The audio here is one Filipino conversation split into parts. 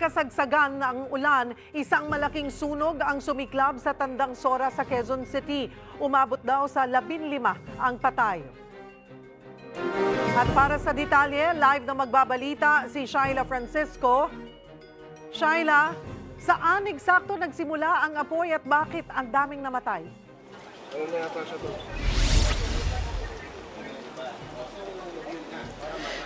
kasagsagan ng ulan, isang malaking sunog ang sumiklab sa Tandang Sora sa Quezon City. Umabot daw sa 15 ang patay. At para sa detalye, live na magbabalita si Shaila Francisco. Shaila, saan eksakto nagsimula ang apoy at bakit ang daming namatay?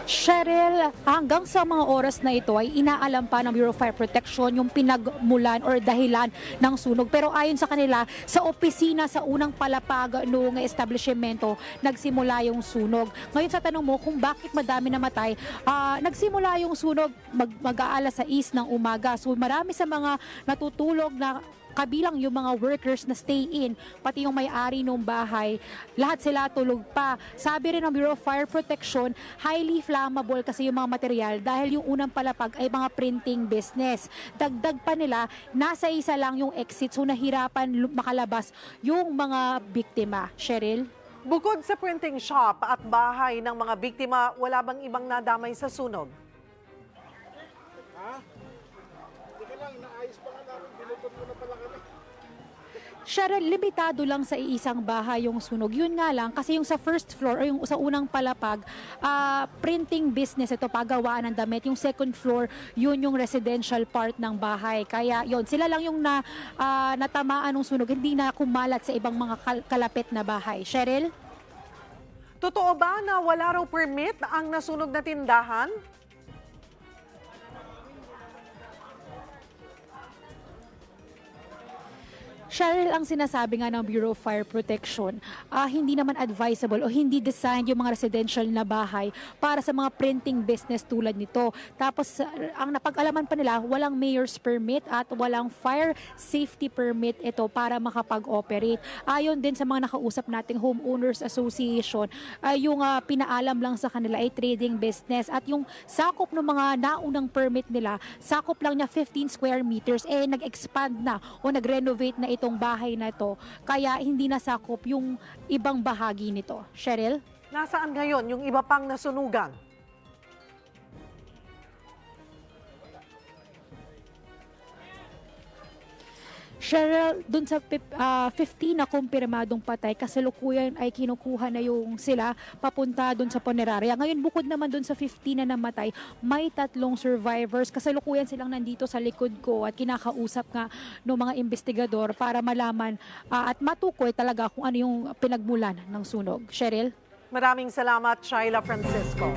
Cheryl, hanggang sa mga oras na ito ay inaalam pa ng Bureau of Fire Protection yung pinagmulan or dahilan ng sunog. Pero ayon sa kanila, sa opisina sa unang palapag noong establishmento, nagsimula yung sunog. Ngayon sa tanong mo kung bakit madami namatay, ah, nagsimula yung sunog mag, mag-aalas sa is ng umaga. So marami sa mga natutulog na kabilang yung mga workers na stay in, pati yung may-ari ng bahay, lahat sila tulog pa. Sabi rin ng Bureau of Fire Protection, highly flammable kasi yung mga material dahil yung unang palapag ay mga printing business. Dagdag pa nila, nasa isa lang yung exit so nahirapan makalabas yung mga biktima. Cheryl? Bukod sa printing shop at bahay ng mga biktima, wala bang ibang nadamay sa sunog? Cheryl, limitado lang sa iisang bahay yung sunog. Yun nga lang, kasi yung sa first floor o yung sa unang palapag, ah, printing business ito, pagawaan ng damit. Yung second floor, yun yung residential part ng bahay. Kaya yun, sila lang yung na, ah, natamaan ng sunog, hindi na kumalat sa ibang mga kal- kalapit na bahay. Cheryl? Totoo ba na wala raw permit ang nasunog na tindahan? Cheryl, ang sinasabi nga ng Bureau of Fire Protection, ah, hindi naman advisable o hindi designed yung mga residential na bahay para sa mga printing business tulad nito. Tapos, ah, ang napag-alaman pa nila, walang mayor's permit at walang fire safety permit ito para makapag-operate. Ayon din sa mga nakausap nating Homeowners Association, ay yung ah, pinaalam lang sa kanila ay trading business at yung sakop ng mga naunang permit nila, sakop lang niya 15 square meters, eh nag-expand na o nag-renovate na itong bahay na ito. Kaya hindi nasakop yung ibang bahagi nito. Cheryl? Nasaan ngayon yung iba pang nasunugan? Cheryl, dun sa pip- ah, 15 na kumpirmadong patay, kasalukuyan ay kinukuha na yung sila papunta dun sa punerarya. Ngayon, bukod naman dun sa 15 na namatay, may tatlong survivors. Kasalukuyan silang nandito sa likod ko at kinakausap nga ng mga investigador para malaman ah, at matukoy talaga kung ano yung pinagmulan ng sunog. Cheryl? Maraming salamat, Shaila Francisco.